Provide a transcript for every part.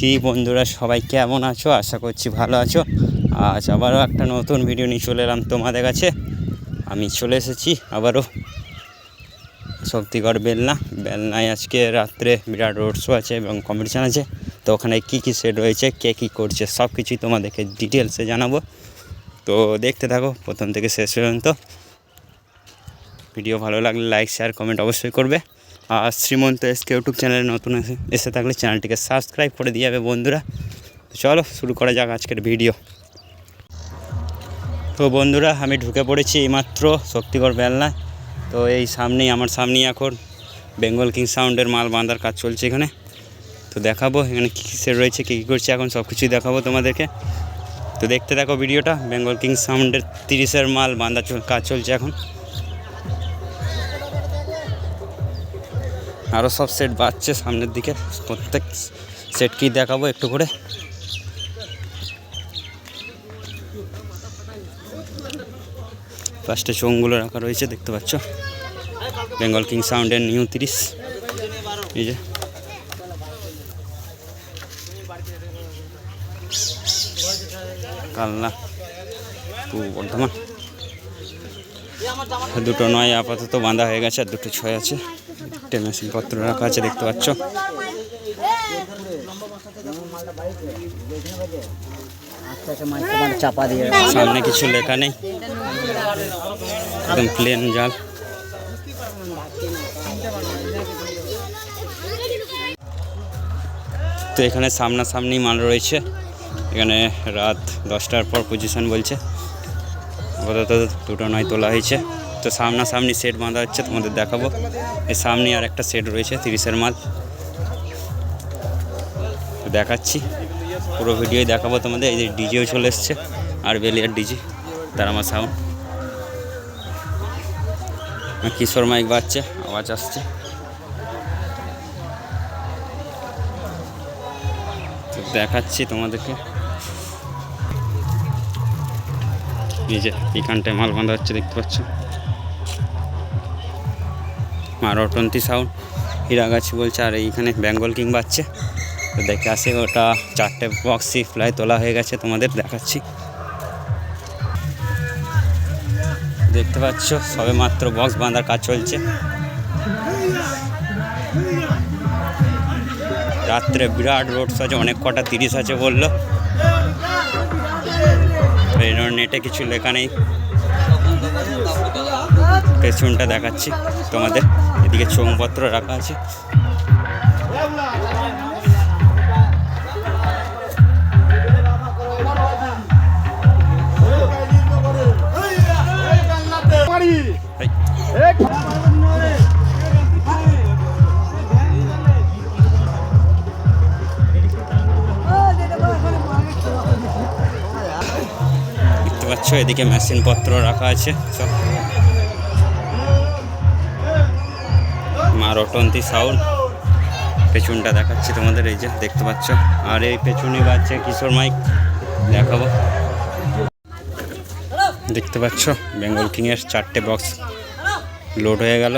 কি বন্ধুরা, সবাই কেমন আছো? আশা করছি ভালো আছো। আজ আবারও একটা নতুন ভিডিও নিয়ে চলে এলাম তোমাদের কাছে। আমি চলে এসেছি আবারও শক্তিগড় বেলনা। বেলনায় আজকে রাত্রে বিরাট রোড শো আছে এবং কম্পিটিশান আছে। তো ওখানে কী কী সেট রয়েছে কে কী করছে সব কিছুই তোমাদেরকে ডিটেলসে জানাব। তো দেখতে থাকো, প্রথম থেকে শেষ পর্যন্ত। ভিডিও ভালো লাগলে লাইক শেয়ার কমেন্ট অবশ্যই করবে। আর শ্রীমন্ত এসকে ইউটিউব চ্যানেলে নতুন এসে এসে থাকলে চ্যানেলটিকে সাবস্ক্রাইব করে দিয়ে যাবে, বন্ধুরা। তো চলো, শুরু করা যাক আজকের ভিডিও। তো বন্ধুরা, আমি ঢুকে পড়েছি এইমাত্র শক্তিগড় বেলনায় তো এই সামনেই, আমার সামনেই এখন বেঙ্গল কিং সাউন্ডের মাল বাঁধার কাজ চলছে এখানে। তো দেখাবো এখানে কী কী রয়েছে, কী কী করছে, এখন সব কিছুই দেখাবো তোমাদেরকে। তো দেখতে দেখো ভিডিওটা, বেঙ্গল কিং সাউন্ডের তিরিশের মাল বাঁধা চল- কাজ চলছে এখন। আরও সব সেট বাড়ছে সামনের দিকে। প্রত্যেক সেটকেই দেখাবো একটু করে? ফার্স্টে চোঙগুলো রাখা রয়েছে, দেখতে পাচ্ছ? বেঙ্গল কিং সাউন্ড সাউন্ডের নিউ তিরিশ। এই যে। কালনা। বর্ধমান দুটো নয় আপাতত বাঁধা হয়ে গেছে, আর দুটো ছয় আছে। একটা মেশিনপত্র রাখা আছে, দেখতে পাচ্ছ। সামনে কিছু লেখা নেই। একদম প্লেন জাল। তো এখানে সামনাসামনি মাল রয়েছে। এখানে রাত দশটার পর পজিশন বলছে। আপাতত দুটো নয় তোলা হয়েছে। তো সামনাসামনি সেট বাঁধা হচ্ছে, তোমাদের দেখাবো। এর সামনে আর একটা সেট রয়েছে, তিরিশের মাল। দেখাচ্ছি। পুরো ভিডিওই দেখাবো তোমাদের। এই যে ডিজেও চলে এসছে, আর বেলিয়ার ডিজি তার আমার সাউন্ড কিশোর মাইক বাজছে, আওয়াজ আসছে। দেখাচ্ছি তোমাদেরকে। এই এখানটায় মাল বাঁধা হচ্ছে, দেখতে পাচ্ছ? আর অটন্তি সাউন্ড হীরাগাছি বলছে, আর, এইখানে বেঙ্গল কিং বাজছে। তো দেখে আসে, ওটা চারটে বক্সই ফ্লাই তোলা হয়ে গেছে তোমাদের দেখাচ্ছি। দেখতে পাচ্ছ, সবে মাত্র বক্স বাঁধার কাজ চলছে। রাত্রে বিরাট রোড আছে অনেক কটা তিরিশ আছে বলল। এই নেটে কিছু লেখা নেই। পেছনটা দেখাচ্ছি তোমাদের। এদিকে চৌপত্র রাখা আছে। পাচ্ছ এদিকে মেশিন পত্র রাখা আছে সব মা রটন্তি সাউন্ড পেছনটা দেখাচ্ছি তোমাদের, এই যে দেখতে পাচ্ছ। আর এই পেছনে বাজছে কিশোর মাইক, দেখাবো। দেখতে পাচ্ছ, বেঙ্গল কিংয়ের চারটে বক্স লোড হয়ে গেল।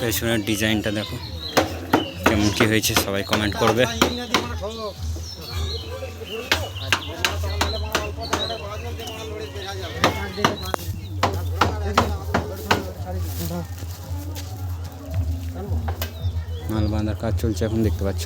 পেছনের ডিজাইনটা দেখো, কেমন কি হয়েছে সবাই কমেন্ট করবে। মাল বাঁধার কাজ চলছে এখন দেখতে পাচ্ছ।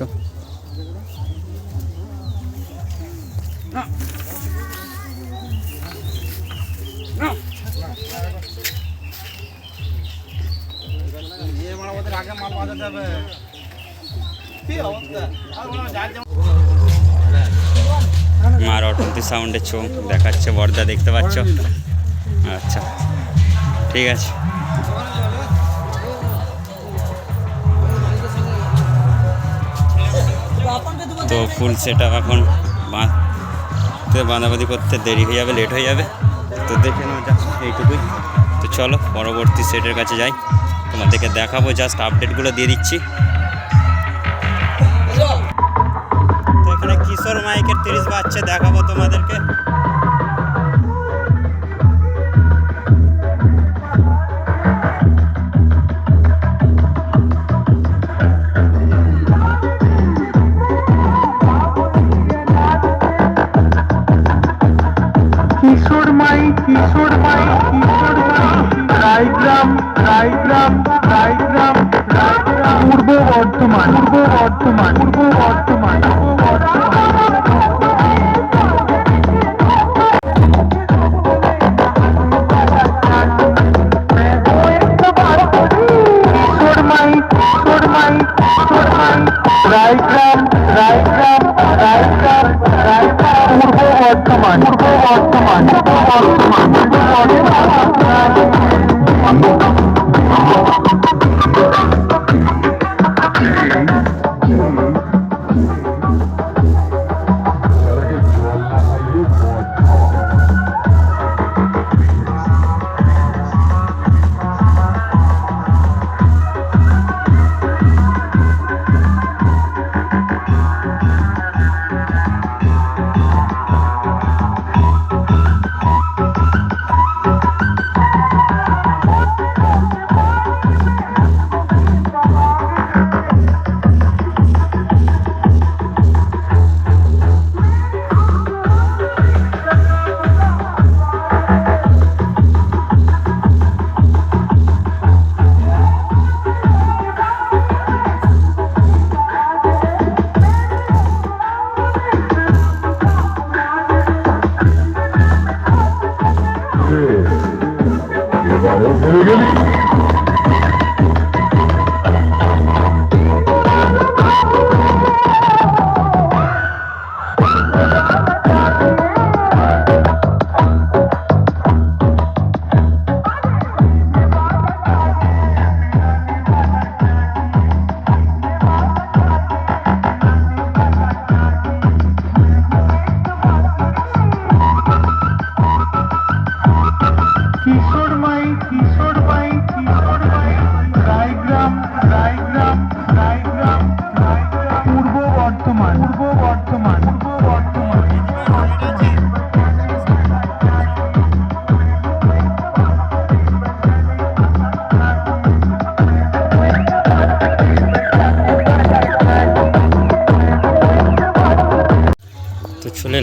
মার অটন্তি সাউন্ডের চোখ দেখাচ্ছে, বর্দা দেখতে পাচ্ছ? আচ্ছা ঠিক আছে। তো ফুল সেট আপ এখন বাঁধাবাঁধি করতে দেরি হয়ে যাবে লেট হয়ে যাবে। তো দেখে নাও জাস্ট এইটুকুই। তো চলো, পরবর্তী সেটের কাছে যাই। তোমাদেরকে দেখাবো জাস্ট আপডেটগুলো দিয়ে দিচ্ছি। তো এখানে কিশোর মাইকের তিরিশ বাচ্চা দেখাবো তোমাদেরকে। কিশোর মাই কিশোর মাই, কিশোর রায়গ্রাম রায়গ্রাম রায়গ্রাম রায়গ্রাম পূর্ব বর্ধমান পূর্ব বর্ধমান পূর্ব বর্ধমান পূর্ব বর্ধমান রায়গ্রাম রায়গ্রাম রায়গ্রাম রায়গ্রাম পূর্ব বর্ধমান পূর্ব বর্ধমান পূর্ব বর্ধমান পূর্ব বর্ধমান কিশোর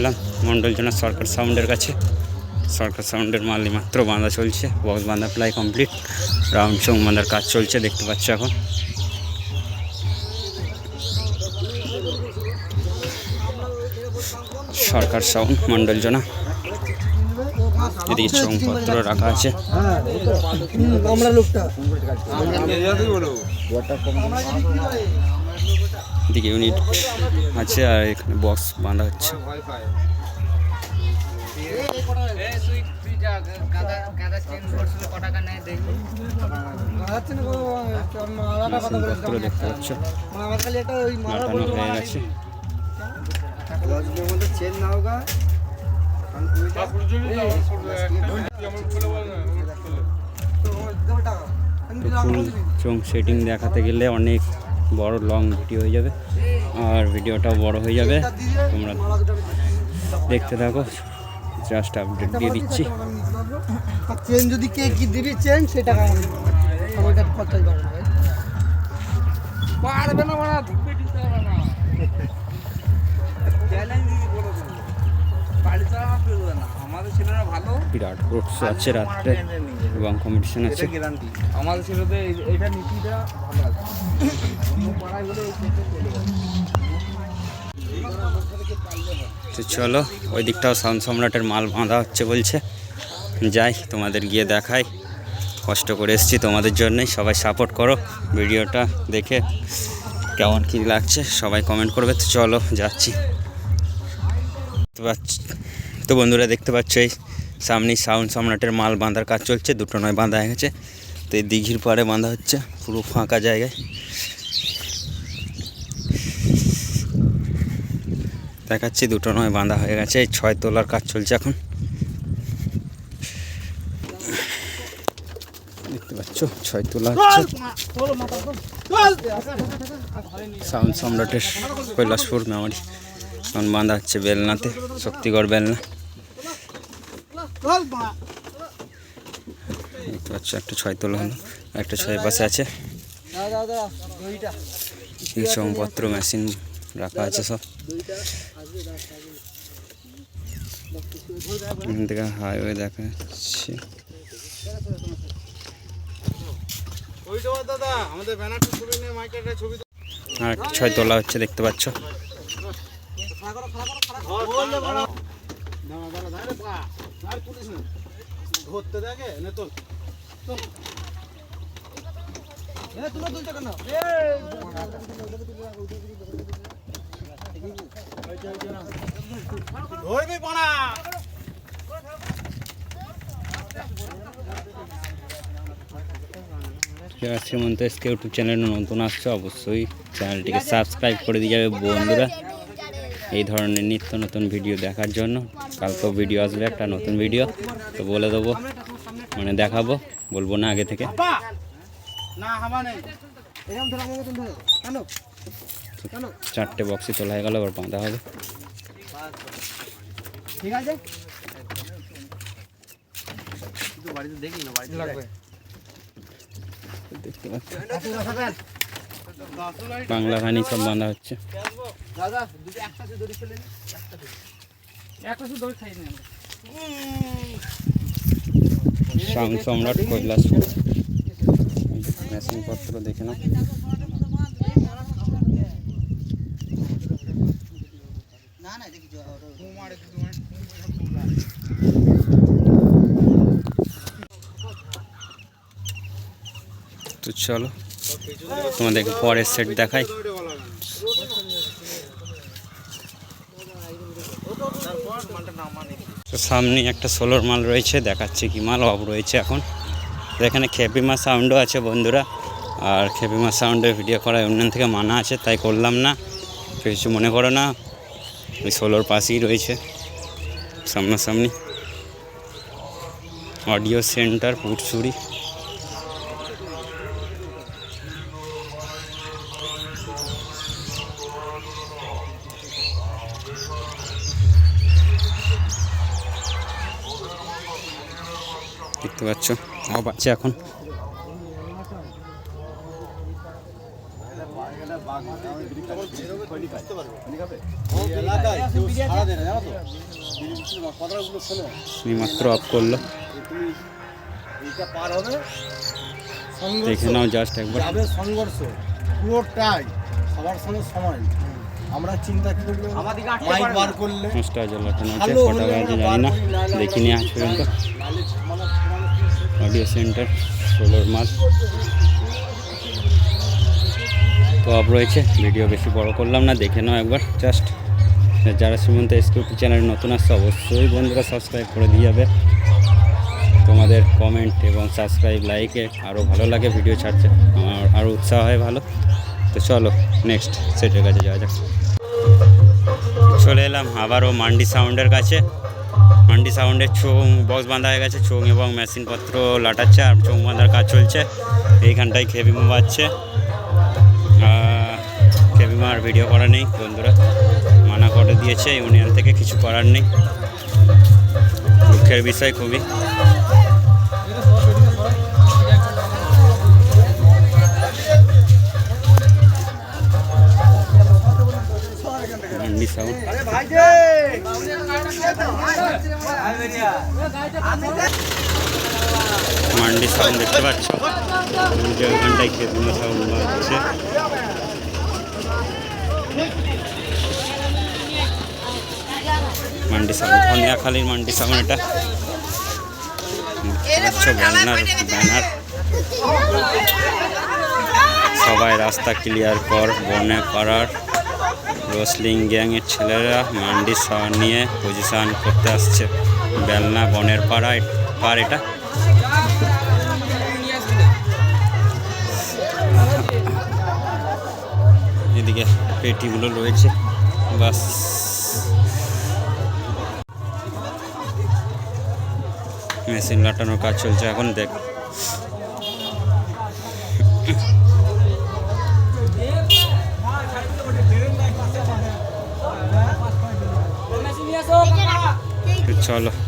এলাম। মণ্ডলজনা সরকার সাউন্ডের কাছে। সরকার সাউন্ডের মাল মাত্র বাঁধা চলছে। বক্স বাঁধা প্লাই কমপ্লিট রাউন্ড চং বাঁধার কাজ চলছে দেখতে পাচ্ছ এখন। সরকার সাউন্ড মণ্ডলজনা এদিকে চংপত্র রাখা আছে। আমরা লোকটা। এদিকে ইউনিট আছে আর এখানে বক্স বাঁধা হচ্ছে। দেখতে পাচ্ছ লাটানো হয়ে গেছে ফুল চোং সেটিং দেখাতে গেলে অনেক বড় লং ভিডিও হয়ে যাবে। আর ভিডিওটাও বড় হয়ে যাবে। তোমরা দেখতে থাকো। জাস্ট আপডেট দিয়ে দিচ্ছি। চেন যদি কে কি দিবি চেন সেটা পারবে না বিরাট রোডস আছে রাত্রে এবং কম্পিটিশন আছে। আমাদের ছেলেদের এইটা নীতিটা ভালো আছে। তো চলো, ওই দিকটাও সাউন্ড সম্রাটের মাল বাঁধা হচ্ছে বলছে। যাই, তোমাদের গিয়ে দেখাই। কষ্ট করে এসেছি তোমাদের জন্যই। সবাই সাপোর্ট করো ভিডিওটা দেখে কেমন কী লাগছে, সবাই কমেন্ট করবে। তো চলো, যাচ্ছি। তো বন্ধুরা দেখতে পাচ্ছ এই সামনেই সাউন্ড সম্রাটের মাল বাঁধার কাজ চলছে। দুটো নয় বাঁধা হয়ে গেছে। তো এই দিঘির পাড়ে বাঁধা হচ্ছে, পুরো ফাঁকা জায়গায়। দেখাচ্ছি, দুটো নয়, বাঁধা হয়ে গেছে, এই ছয় তোলার কাজ চলছে এখন। দেখতে পাচ্ছ, ছয় তোলা সাউন্ড সম্রাটের কৈলাসপুর মেমারি। এখন বাঁধা হচ্ছে বেলনাতে, শক্তিগড় বেলনা। দেখতে পাচ্ছ, একটা ছয় তোলা হলো, একটা ছয় পাশে আছে। এই চমপত্র মেশিন রাখা আছে সব। এখান থেকে হাইওয়ে দেখা যাচ্ছে দাদা আমাদের ব্যানারটা ছবি নিয়ে মাইকেলটা ছবি আর ছয় তোলা হচ্ছে দেখতে পাচ্ছ ধরতে দেখে না তো তুলো তুলতে কেন ধরবি পানা যারা শ্রীমন্ত এসকে ইউটিউব চ্যানেলে নতুন আসছে অবশ্যই চ্যানেলটিকে সাবস্ক্রাইব করে দিয়ে যাবে। বন্ধুরা এই ধরনের নিত্য নতুন ভিডিও দেখার জন্য কালকেও ভিডিও আসবে একটা নতুন ভিডিও। তো বলে দেবো মানে দেখাবো বলব না আগে থেকে। না চারটে বক্সই তোলা হয়ে গেল এবার বাঁধা হবে। ঠিক আছে? দেখতে পাচ্ছ। বাংলা গানি সব বাঁধা হচ্ছে। দাদা দুটো একসাথে দড়ি ফেলে নি? একটা খাই না সাউন্ড সম্রাট কৈলাসপুর মেশিন পত্র দেখে না না দেখি তো চলো, তোমাদেরকে পরের সেট দেখাই। তো সামনে একটা সোলোর মাল রয়েছে, দেখাচ্ছে কি মাল অফ রয়েছে এখন। এখানে খেপিমা সাউন্ডও আছে বন্ধুরা, আর খেপিমা সাউন্ডে ভিডিও করা অন্যান্য থেকে মানা আছে, তাই করলাম না। কিছু মনে করো না, ওই সোলোর পাশেই রয়েছে, সামনাসামনি। অডিও সেন্টার পুটসুরি দেখতে পাচ্ছ। অফ আছে এখন। এইমাত্র অফ করল। দেখে নাও জাস্ট একবার। সংঘর্ষ পুরোটাই সবার সঙ্গে সমান আমরা চিন্তা কি করব মাইক বার করলে পাঁচটা আছে জানি না। দেখিনি আজ পর্যন্ত। অডিও সেন্টার সোলোর মাল তো অফ রয়েছে, ভিডিও বেশি বড় করলাম না, দেখে নাও একবার। জাস্ট যারা শ্রীমন্ত এসকিউটি চ্যানেল নতুন আসছে, অবশ্যই বন্ধুরা সাবস্ক্রাইব করে দিয়ে যাবে। তোমাদের কমেন্ট এবং সাবস্ক্রাইব লাইকে আরও ভালো লাগে ভিডিও ছাড়তে, আমার আরও উৎসাহ হয় ভালো। তো চলো নেক্সট সেটের কাছে যাওয়া যাক। চলে এলাম আবারও মান্ডি সাউন্ডের কাছে। মান্ডি সাউন্ডের চোং বক্স বাঁধা হয়ে গেছে চোং এবং মেশিনপত্র লাটাচ্ছে আর চোং বাঁধার কাজ চলছে। এইখানটায় খেবিমা বাজছে আর ভিডিও করা নেই বন্ধুরা। মানা করে দিয়েছে, ইউনিয়ন থেকে কিছু করার নেই। দুঃখের বিষয় খুবই। সাউন্ড মান্ডি সাউন্ড দেখতে পাচ্ছ? এই যে ওইখানটায় খেবিমা সাউন্ড বাজছে মান্ডি সাউন্ড ধনিয়াখালীর মান্ডি সাউন্ড এটা। ব্যানার সবাই রাস্তা ক্লিয়ার কর, বনে পাড়ার। রোসলিং গ্যাংয়ের ছেলেরা মান্ডি সাউন্ড নিয়ে পজিশন করতে আসছে। বেলনা বনের পাড়া পার এটা। এদিকে পেটিগুলো রয়েছে, বাস। মেশিন লাটানোর কাজ চলছে। এখন দেখ তো চলো